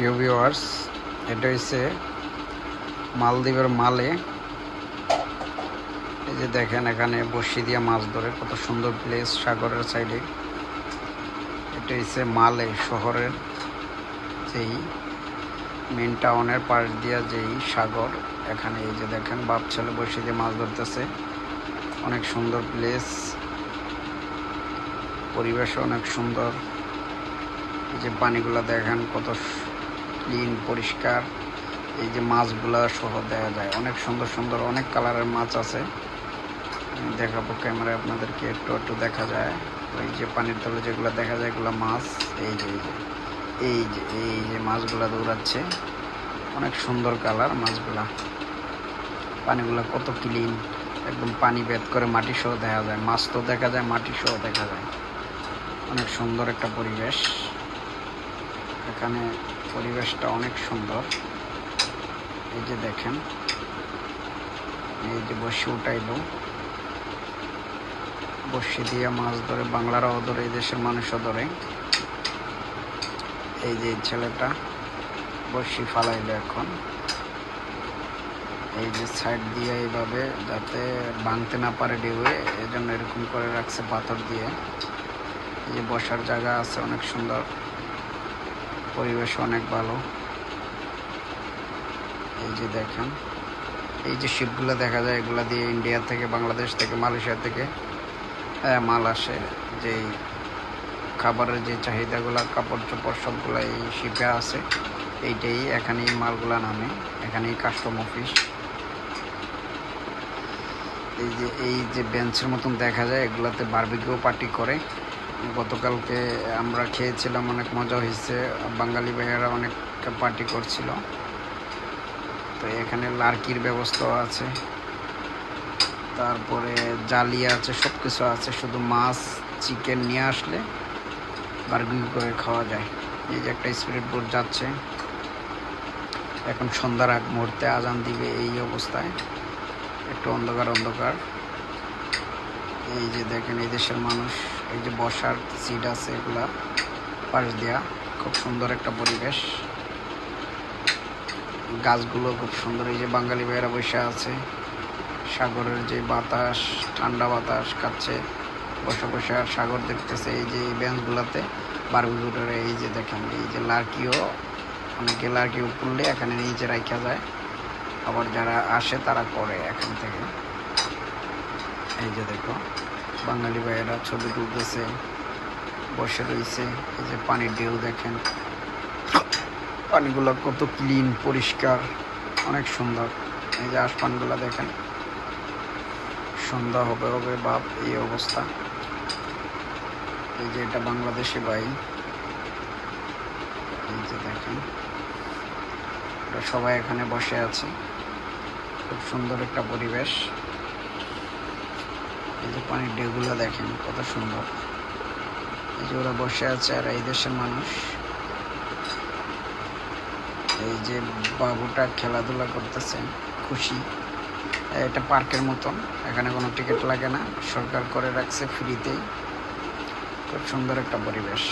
প্রিয় ভিউয়ার্স এটা হচ্ছে মালদ্বীপের মালে। এই যে দেখেন এখানে বসি দিয়ে মাছ ধরে, কত সুন্দর প্লেস সাগরের সাইডে এটা হচ্ছে মালে শহরের যেই মেন টাউনের পাশ দিয়া যেই সাগর। এখানে এই যে দেখেন বাপ ছেলে বসে দিয়ে মাছ ধরতেছে। অনেক সুন্দর প্লেস পরিবেশ অনেক সুন্দর। এই যে পানিগুলো দেখেন কত ক্লিন, পরিষ্কার, এই যে মাছগুলো সহ দেখা যায়। অনেক সুন্দর সুন্দর অনেক কালারের মাছ আছে। দেখাবো ক্যামেরায় আপনাদেরকে, একটু একটু দেখা যায়। ওই যে পানির তলে যেগুলো দেখা যায়, এগুলো মাছ, এই যে এই যে এই যে এই যে মাছগুলো দৌড়াচ্ছে। অনেক সুন্দর কালার মাছগুলা। পানিগুলো কত ক্লিন। একদম পানি বেদ করে মাটি সহ দেখা যায়। মাছ তো দেখা যায়, মাটি সহ দেখা যায়। অনেক সুন্দর একটা পরিবেশ। এখানে পরিবেশটা অনেক সুন্দর। এই যে দেখেন, এই যে বসে উঠাইলো। বসে দিয়ে মাছ ধরে, বাংলারাও ধরে, এই দেশের মানুষও ধরে। এই যে ছেলেটা বসি ফালাইলো এখন। এই যে সাইড দিয়ে এইভাবে যাতে ভাঙতে না পারে ঢেউয়ে এই জন্য এরকম করে রাখছে পাথর দিয়ে। এই যে বসার জায়গা আছে অনেক সুন্দর। পরিবেশ অনেক ভালো। এই যে দেখেন, এই যে শিপগুলো দেখা যায়, এগুলা দিয়ে ইন্ডিয়া থেকে বাংলাদেশ থেকে মালয়েশিয়া থেকে মাল আসে। যেই খাবারের যে চাহিদাগুলো কাপড় চোপড় সবগুলো এই শিপে আছে। এইটাই এখানেই মালগুলা নামে, এখানেই কাস্টম অফিস এই যে এই যে বেঞ্চের মতন দেখা যায়, এগুলাতে বারবিকিউ পার্টি করে। গতকালকে আমরা খেয়েছিলাম, অনেক মজা হয়েছে। বাঙালি ভাইয়েরা অনেক পার্টি করছিল। তো এখানে লার্কির ব্যবস্থাও আছে। তারপরে জালি আছে সব কিছু আছে। শুধু মাছ চিকেন নিয়ে আসলে বারবিকিউ করে খাওয়া যায়। এই যে একটা স্পিরিট বোট যাচ্ছে। এখন সন্ধ্যার আগ মুহূর্তে আজান দিবে এই অবস্থায়। একটু অন্ধকার অন্ধকার। এই যে দেখেন, এই দেশের মানুষ। এই যে বসার সিট আছে এগুলা, পাশ দেওয়া খুব সুন্দর একটা পরিবেশ। গাছগুলো খুব সুন্দর, এই যে বাঙালি ভাইয়েরা বসে আছে। সাগরের যে বাতাস, ঠান্ডা বাতাস কাচ্ছে বসে বসে আর সাগর দেখতেছে এই যে বেঞ্চগুলোতে বারবিকিউটারে এই যে দেখেন, এই যে লার্কিও, অনেকে লার্কিও করলে এখানে নিচে রাখা যায়। আবার যারা আসে তারা করে এখান থেকে। এই যে দেখো। বাঙালি ভাইয়েরা ছবি তুলতেছে, বসে রয়েছে, এই যে পানির ঢেউ দেখেন। পানিগুলো কত ক্লিন পরিষ্কার, অনেক সুন্দর। এই যে আসপানগুলো দেখেন, সন্ধ্যা হবে হবে, বাপ, এই অবস্থা। এই যে এটা বাংলাদেশি ভাই, এই যে দেখেন সবাই এখানে বসে আছে। খুব সুন্দর একটা পরিবেশ। এই যে পানির ঢেউগুলো দেখেন কত সুন্দর। এই যে ওরা বসে আছে আর এই দেশের মানুষ। এই যে বাবুটা খেলাধুলা করতেছে, খুশি। এটা পার্কের মতন, এখানে কোনো টিকিট লাগে না। সরকার করে রাখছে ফ্রিতেই খুব সুন্দর একটা পরিবেশ।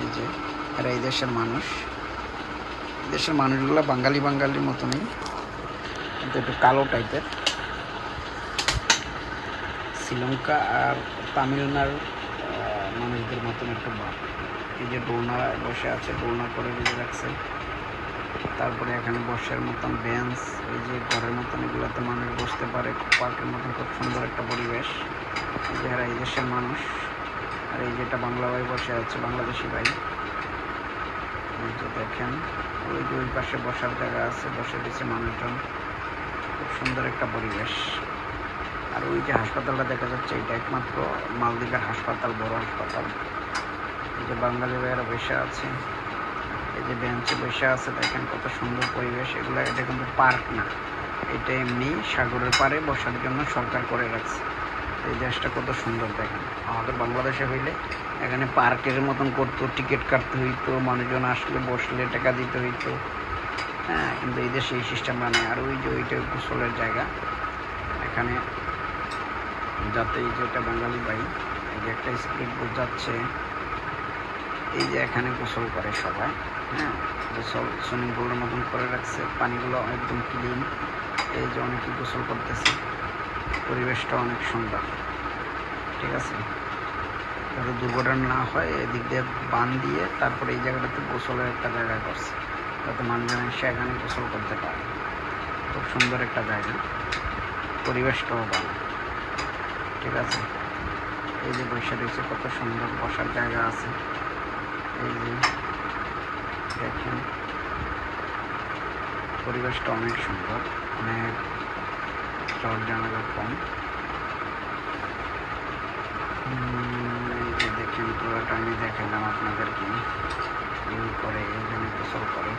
এই যে, আর এই দেশের মানুষ। দেশের মানুষগুলো বাঙালি বাঙালির মতনই। কিন্তু একটু কালো টাইপের শ্রীলঙ্কা আর তামিলনাড়ু মানুষদের মতন একটা ভাব এই যে ডোনা বসে আছে, ডোনা করে দিয়ে রাখছে। তারপরে এখানে বসার মতন বেঞ্চ এই যে ঘরের মতন এগুলোতে মানুষ বসতে পারে। পার্কের মতন খুব সুন্দর একটা পরিবেশ। এই যে এই দেশের মানুষ। আর এই যেটা বাংলা ভাই বসে আছে, বাংলাদেশি ভাই। দেখেন, ওই যে ওই পাশে বসার জায়গা আছে, বসে দিচ্ছে মানুষজন। খুব সুন্দর একটা পরিবেশ। আর ওই যে হাসপাতালটা দেখা যাচ্ছে, এটা একমাত্র মালদ্বীপের হাসপাতাল, বড় হাসপাতাল। এই যে বাঙালি ভাইয়েরা বসে আছে, এই যে বেঞ্চে বসে আছে, দেখেন কত সুন্দর পরিবেশ। এগুলো, এটা কিন্তু পার্ক না। এটা এমনি সাগরের পাড়ে বসার জন্য সরকার করে রাখছে। এই দেশটা কত সুন্দর, দেখেন। আমাদের বাংলাদেশে হইলে এখানে পার্কের মতন করতো, টিকিট কাটতে হইতো, মানুষজন আসলে বসলে টাকা দিতে হইতো। হ্যাঁ কিন্তু এই দেশে এই সিস্টেমটা নেই। আর ওই যে ওইটা গোসলের জায়গা। এখানে যাতে এই যে একটা বাঙালি ভাই এই যে একটা স্পিড বোট যাচ্ছে, এই যে এখানে গোসল করে সবাই হ্যাঁ? গোসল সুইমিং পুলের মতন করে রাখছে, পানিগুলো একদম ক্লিন এই যে অনেকে গোসল করতেছে পরিবেশটা অনেক সুন্দর, ঠিক আছে? যাতে দুর্ঘটনা না হয়, এদিক দিয়ে বান দিয়ে তারপরে এই জায়গাটাতে গোসলের একটা জায়গা করছে, যাতে মানুষজন এসে এখানে গোসল করতে পারে। খুব সুন্দর একটা জায়গা, পরিবেশটাও ভালো। ঠিক আছে। এই যে বৈশা রয়েছে, কত সুন্দর বসার জায়গা আছে। এই যে দেখেন, পরিবেশটা অনেক সুন্দর অনেক চর জানালা কম। এই যে দেখেন, পুরোটা আমি দেখালাম আপনাদেরকে। এই করে এইখানে গোসল করে।